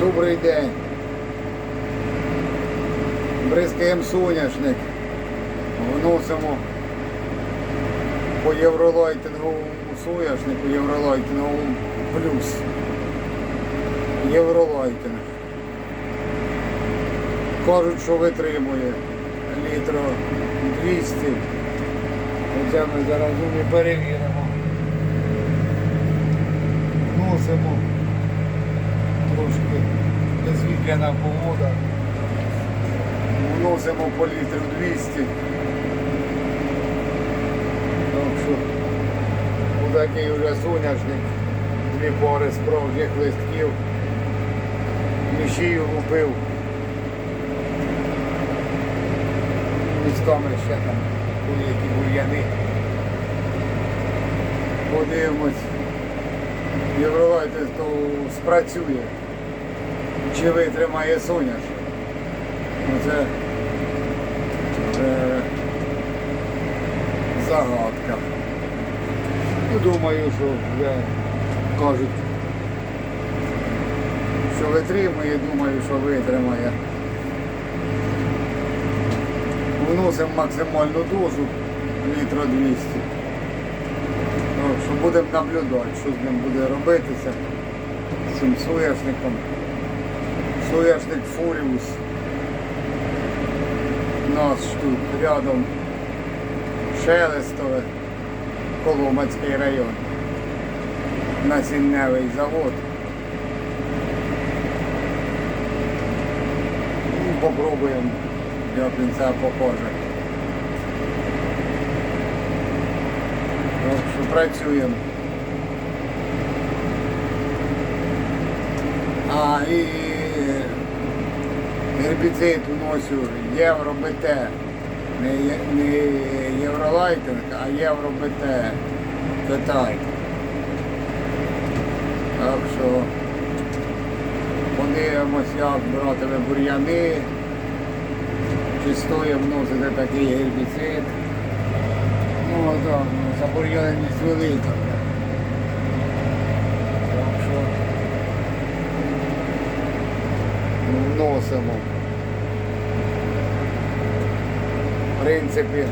Добрий день. Бризкаємо соняшник. Вносимо по євролайтинговому соняшнику, євролайтинговому плюс. Євролайтинг. Кажуть, що витримує літро 200. Оце ми зараз і перевіримо. Вносимо безвітряна погода. Вносимо по літру 200. Так що отакий вже соняшник, дві пори справжніх листків. Мішію лупив. Містами ще там які бур'яни. Подивимось. Євролайте то спрацює. Чи витримає соняш? Оце е, загадка. Ну, думаю, що вже кажуть, що витримує, думаю, що витримає. Вносимо максимальну дозу літра 200. Так що будемо наблюдати, що з ним буде робитися з цим сояшником. Сояшник Фуріус. У нас ж тут рядом Шелестове, Коломацький район. Насінневий завод. Ну, Попробуємо, як він це покаже. Так що працюємо. А і гербіцид уносю Євро БТ. Не, не Євролайтинг, а Євро БТ. Китай. Так що подивимось, як братиме бур'яни. Чи стоїть вносити такий гербіцид. Ну так, ну, забур'яненість велика. Так що вносимо. Принципі,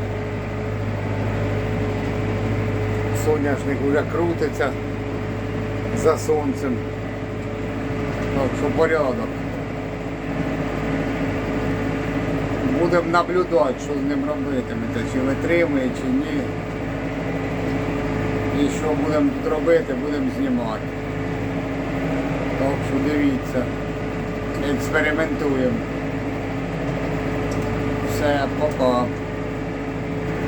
соняшник вже крутиться за сонцем. Так що порядок. Будемо наблюдати, що з ним робитимете, чи витримує, чи ні. І що будемо тут робити, будемо знімати. Так що дивіться, експериментуємо. Все, пока.